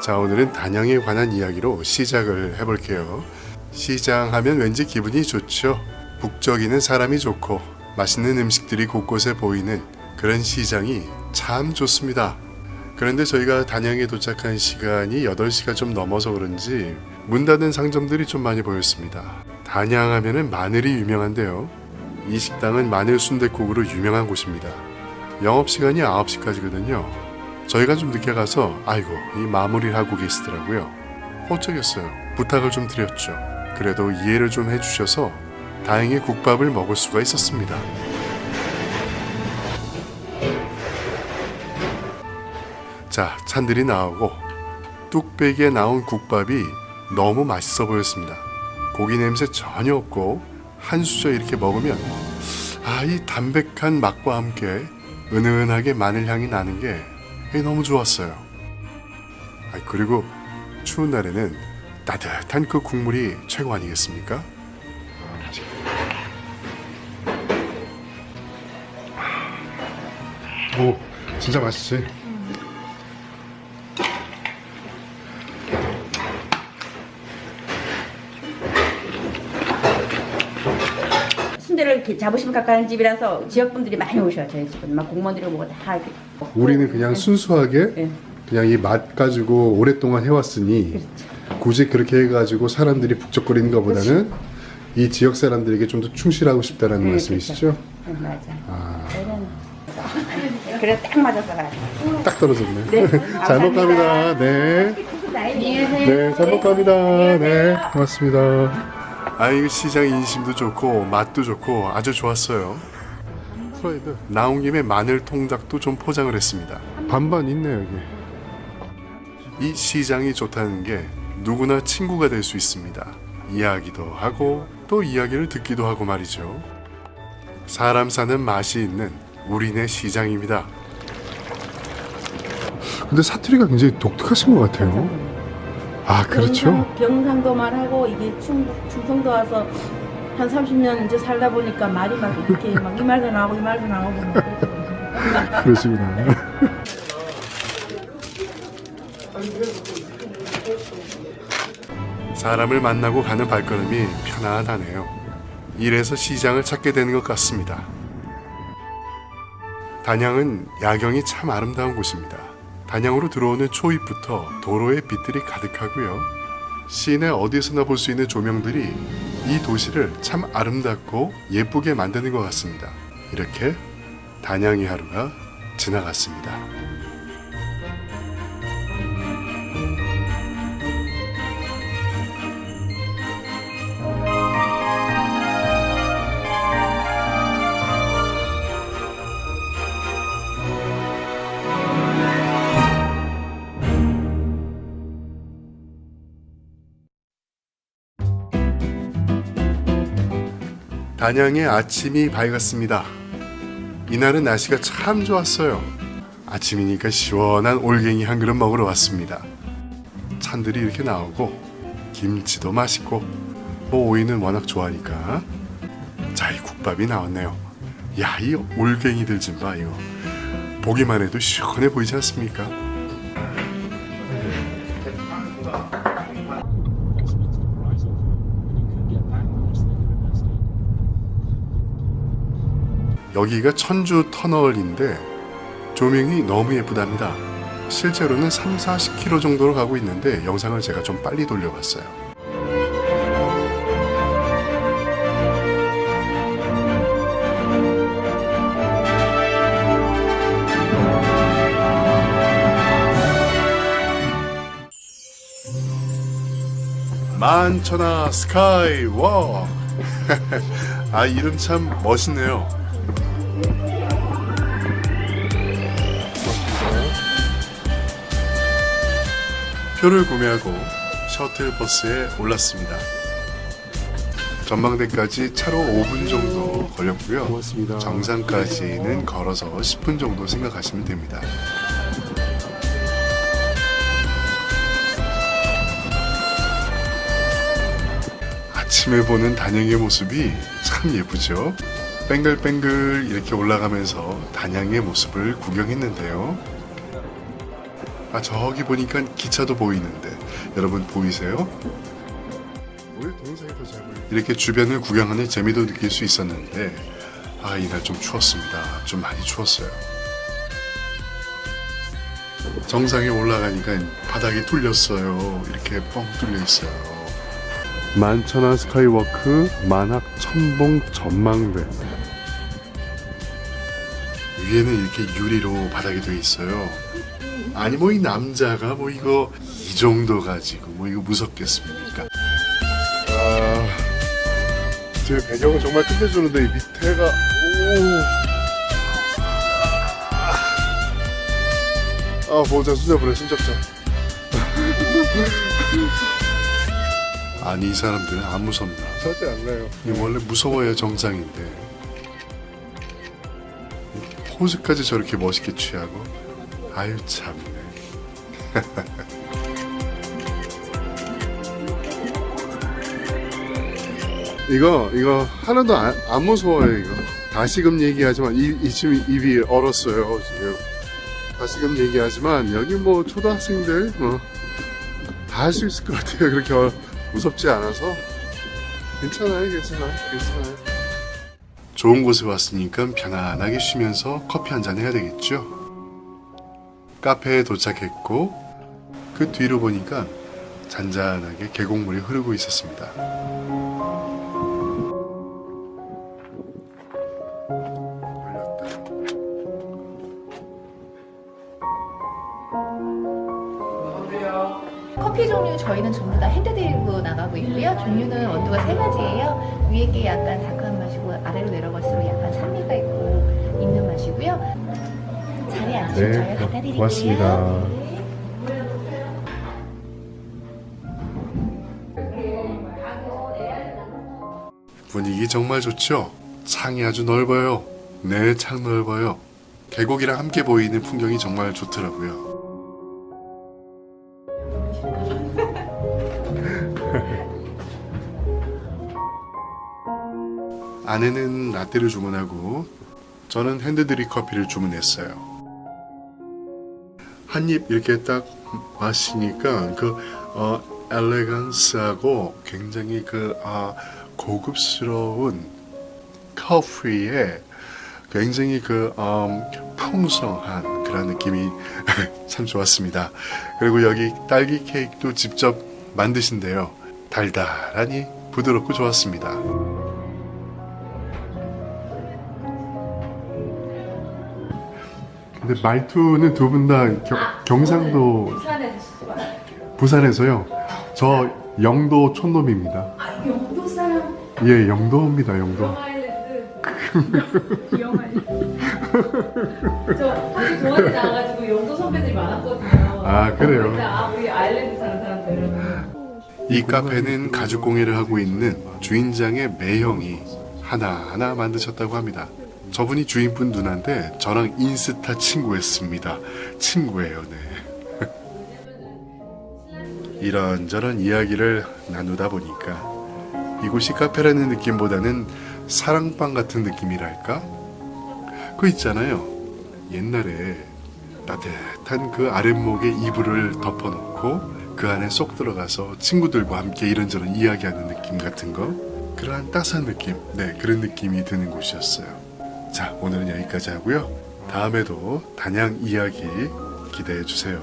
자, 오늘은 단양에 관한 이야기로 시작을 해볼게요. 시장 하면 왠지 기분이 좋죠. 북적이는 사람이 좋고 맛있는 음식들이 곳곳에 보이는 그런 시장이 참 좋습니다. 그런데 저희가 단양에 도착한 시간이 8시가 좀 넘어서 그런지 문 닫은 상점들이 좀 많이 보였습니다. 단양 하면은 마늘이 유명한데요. 이 식당은 마늘 순댓국으로 유명한 곳입니다. 영업 시간이 9시까지거든요. 저희가 좀 늦게 가서 아이고 이 마무리를 하고 계시더라고요. 어쩌겠어요. 부탁을 좀 드렸죠. 그래도 이해를 좀 해주셔서 다행히 국밥을 먹을 수가 있었습니다. 자, 찬들이 나오고 뚝배기에 나온 국밥이 너무 맛있어 보였습니다. 고기 냄새 전혀 없고 한 수저 이렇게 먹으면 아, 이 담백한 맛과 함께 은은하게 마늘 향이 나는 게 이게 너무 좋았어요. 아, 그리고 추운 날에는 따뜻한 그 국물이 최고 아니겠습니까? 오, 진짜 맛있지? 자부심 가까운 집이라서 지역 분들이 많이 오셔요 저희 집은 막 공무원들이 오고 다 이렇게. 우리는 그냥 순수하게 네. 그냥 이 맛 가지고 오랫동안 해왔으니 그렇죠. 굳이 그렇게 해가지고 사람들이 북적거리는 것보다는 이 지역 사람들에게 좀 더 충실하고 싶다라는 네, 말씀이시죠? 네, 맞아. 아, 그래 딱 맞아서 가요. 딱 떨어졌네. 네, 잘 먹갑니다. 네. 네, 잘 먹갑니다. 네, 고맙습니다. 아, 이거 시장 인심도 좋고 맛도 좋고 아주 좋았어요. 프라이드. 나온 김에 마늘 통닭도 좀 포장을 했습니다. 반반 있네 여기. 이 시장이 좋다는 게 누구나 친구가 될 수 있습니다. 이야기도 하고 또 이야기를 듣기도 하고 말이죠. 사람 사는 맛이 있는 우리네 시장입니다. 근데 사투리가 굉장히 독특하신 것 같아요. 아 경상, 경상도 말하고 이게 충북 충청도 와서 한 30년 이제 살다 보니까 말이 막 이렇게 막 이 말도 나오고 이 말도 나오고 막. 그러시구나. 사람을 만나고 가는 발걸음이 편안하네요. 이래서 시장을 찾게 되는 것 같습니다. 단양은 야경이 참 아름다운 곳입니다. 단양으로 들어오는 초입부터 도로에 빛들이 가득하고요. 시내 어디서나 볼 수 있는 조명들이 이 도시를 참 아름답고 예쁘게 만드는 것 같습니다. 이렇게 단양의 하루가 지나갔습니다. 단양의 아침이 밝았습니다. 이날은 날씨가 참 좋았어요. 아침이니까 시원한 올갱이 한 그릇 먹으러 왔습니다. 찬들이 이렇게 나오고 김치도 맛있고 뭐 오이는 워낙 좋아하니까 자 이 국밥이 나왔네요. 야 이 올갱이들 좀 봐 이거 보기만 해도 시원해 보이지 않습니까? 여기가 천주 터널인데 조명이 너무 예쁘답니다. 실제로는 3, 40km 정도로 가고 있는데 영상을 제가 좀 빨리 돌려봤어요. 만천하 스카이워 아 이름 참 멋있네요. 표를 구매하고 셔틀버스에 올랐습니다. 전망대까지 차로 5분 정도 걸렸고요. 고맙습니다. 정상까지는 걸어서 10분 정도 생각하시면 됩니다. 아침에 보는 단양의 모습이 참 예쁘죠. 뱅글뱅글 이렇게 올라가면서 단양의 모습을 구경했는데요. 아 저기 보니까 기차도 보이는데 여러분 보이세요? 이렇게 주변을 구경하는 재미도 느낄 수 있었는데 아 이날 좀 추웠습니다. 좀 많이 추웠어요. 정상에 올라가니까 바닥이 뚫렸어요. 이렇게 뻥 뚫려 있어요. 만천하 스카이워크 만학 천봉 전망대 위에는 이렇게 유리로 바닥이 돼 있어요. 아니 뭐 이 남자가 뭐 이거 이 정도 가지고 뭐 이거 무섭겠습니까? 아, 제 배경은 정말 끝내주는데 이 밑에가 오. 아 보자 순잡으래 순잡자. 아니 이 사람들은 안 무섭나? 절대 안. 이 원래 무서워야 정상인데 포즈까지 저렇게 멋있게 취하고 아유 참네. 이거 이거 하나도 안, 안 무서워요 이거. 다시금 얘기하지만 이, 이 지금 입이 얼었어요 지금. 다시금 얘기하지만 여기 뭐 초등학생들 뭐 다 할 수 있을 것 같아요. 그렇게 어- 무섭지 않아서 괜찮아요, 괜찮아요, 괜찮아요. 좋은 곳에 왔으니까 편안하게 쉬면서 커피 한 잔 해야 되겠죠. 카페에 도착했고 그 뒤로 보니까 잔잔하게 계곡물이 흐르고 있었습니다. 저희는 전부 다 핸드드립으로 나가고 있고요. 종류는 원두가 세 가지예요. 위에 게 약간 맛이고 아래로 내려갈수록 약간 산미가 있고 있는 맛이고요. 자리에 앉으시면 저희가 갖다 드릴게요. 네, 고맙습니다. 분위기 정말 좋죠? 창이 아주 넓어요. 네, 창 넓어요. 계곡이랑 함께 보이는 풍경이 정말 좋더라고요. 아내는 라떼를 주문하고 저는 핸드드립 커피를 주문했어요. 한 입 이렇게 딱 마시니까 그 어, 엘레강스하고 굉장히 그 아, 고급스러운 커피에 굉장히 그 음, 풍성한 그런 느낌이 참 좋았습니다. 그리고 여기 딸기 케이크도 직접 만드신대요. 달달하니 부드럽고 좋았습니다. 근데 말투는 두 분 다 경상도 부산에서요. 저 영도 촌놈입니다. 영도 사람 예, 영도입니다. 영도. 아일랜드 귀여운 아일랜드 저 학교 동아리 나와가지고 영도 선배들이 많았거든요 아, 그래요? 근데 아 우리 아일랜드 사는 사람들은 이 카페는 가죽 공예를 하고 있는 주인장의 매형이 하나하나 만드셨다고 합니다. 저분이 주인분 누나인데 저랑 인스타 친구였습니다. 친구예요, 네. 이런저런 이야기를 나누다 보니까 이곳이 카페라는 느낌보다는 사랑방 같은 느낌이랄까? 그 있잖아요. 옛날에 따뜻한 그 아랫목에 이불을 덮어놓고 그 안에 쏙 들어가서 친구들과 함께 이런저런 이야기하는 느낌 같은 거 그러한 따스한 느낌 네 그런 느낌이 드는 곳이었어요 자 오늘은 여기까지 하고요. 다음에도 단양 이야기 기대해 주세요